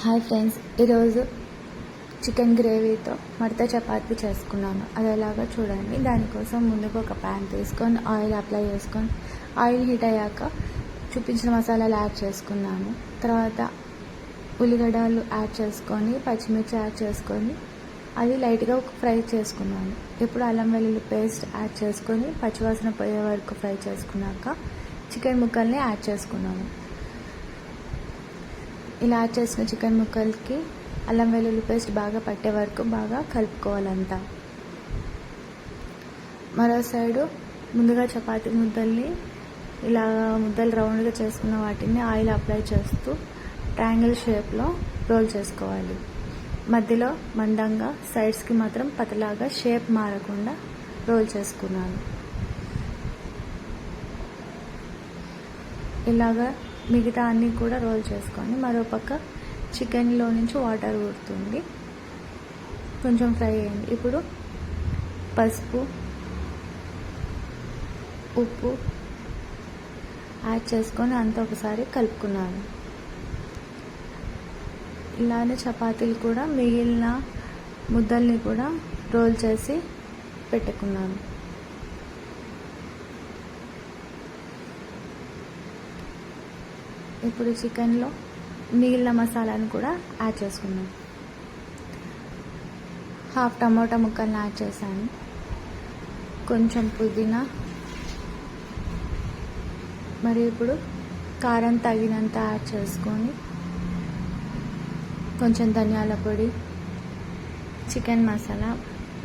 Hi friends ఈరోజు chicken గ్రేవీతో మడత చపాతి చేసుకున్నాను. అది ఎలాగో చూడండి. దానికోసం ముందుకు ఒక ప్యాన్ తీసుకొని ఆయిల్ అప్లై చేసుకొని ఆయిల్ హీట్ అయ్యాక చూపించిన మసాలాలు యాడ్ చేసుకున్నాను. తర్వాత ఉల్లిగడ్డలు యాడ్ చేసుకొని పచ్చిమిర్చి యాడ్ చేసుకొని అది లైట్గా ఫ్రై చేసుకున్నాను. ఇప్పుడు అల్లం వెల్లుల్లి పేస్ట్ యాడ్ చేసుకొని పచ్చివాసన పోయే వరకు ఫ్రై చేసుకున్నాక చికెన్ ముక్కల్ని యాడ్ చేసుకున్నాను. ఇలా చేసిన చికెన్ ముక్కలకి అల్లం వెల్లుల్లి పేస్ట్ బాగా పట్టే వరకు బాగా కలుపుకోవాలంతా మరో సైడు ముందుగా చపాతీ ముద్దల్ని ఇలా ముద్దలు రౌండ్గా చేసుకున్న వాటిని ఆయిల్ అప్లై చేస్తూ ట్రయాంగిల్ షేప్లో రోల్ చేసుకోవాలి. మధ్యలో మందంగా సైడ్స్కి మాత్రం పతలాగా షేప్ మారకుండా రోల్ చేసుకున్నాను. ఇలాగా మిగతా అన్నీ కూడా రోల్ చేసుకొని మరోపక్క చికెన్లో నుంచి వాటర్ ఊరుతుంది. కొంచెం ఫ్రై అయ్యింది ఇప్పుడు పసుపు ఉప్పు యాడ్ చేసుకొని అంతా ఒకసారి కలుపుకున్నాను. ఇలానే చపాతీలు కూడా మిగిలిన ముద్దల్ని కూడా రోల్ చేసి పెట్టుకున్నాను. ఇప్పుడు చికెన్లో మిగిలిన మసాలాను కూడా యాడ్ చేసుకున్నాను హాఫ్ టమాటా ముక్కల్ని యాడ్ చేశాను. కొంచెం పుదీనా. మరి ఇప్పుడు కారం తగినంత యాడ్ చేసుకొని కొంచెం ధనియాల పొడి చికెన్ మసాలా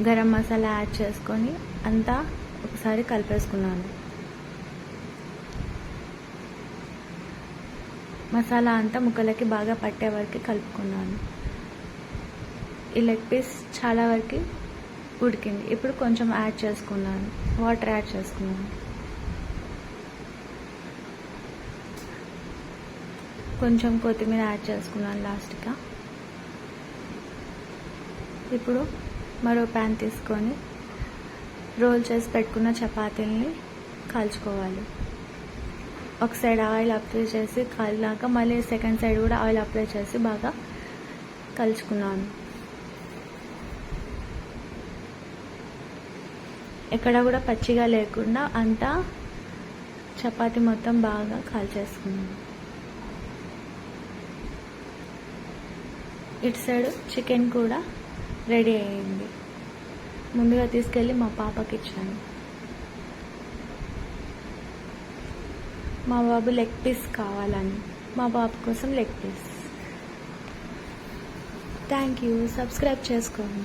గరం మసాలా యాడ్ చేసుకొని అంతా ఒకసారి కలిపేసుకున్నాను. మసాలా అంతా ముక్కలకి బాగా పట్టే వరకు కలుపుకున్నాను. ఈ లెగ్ పీస్ చాలా వరకు ఉడికింది. ఇప్పుడు కొంచెం యాడ్ చేసుకున్నాను. వాటర్ యాడ్ చేసుకున్నాను. కొంచెం కొత్తిమీర యాడ్ చేసుకున్నాను లాస్ట్గా. ఇప్పుడు మరో ప్యాన్ తీసుకొని రోల్ చేసి పెట్టుకున్న చపాతీల్ని కాల్చుకోవాలి. ఒక సైడ్ ఆయిల్ అప్లై చేసి కాలినాక మళ్ళీ సెకండ్ సైడ్ కూడా ఆయిల్ అప్లై చేసి బాగా కలుచుకున్నాను. ఎక్కడ కూడా పచ్చిగా లేకుండా అంతా చపాతి మొత్తం బాగా కాల్చేసుకున్నాను. ఇటు సైడ్ చికెన్ కూడా రెడీ అయ్యింది ముందుగా తీసుకెళ్ళి మా పాపకి ఇచ్చాను. మా బాబు లెగ్ పీస్ కావాలని. మా బాబు కోసం leg piece thank you subscribe చేసుకోండి.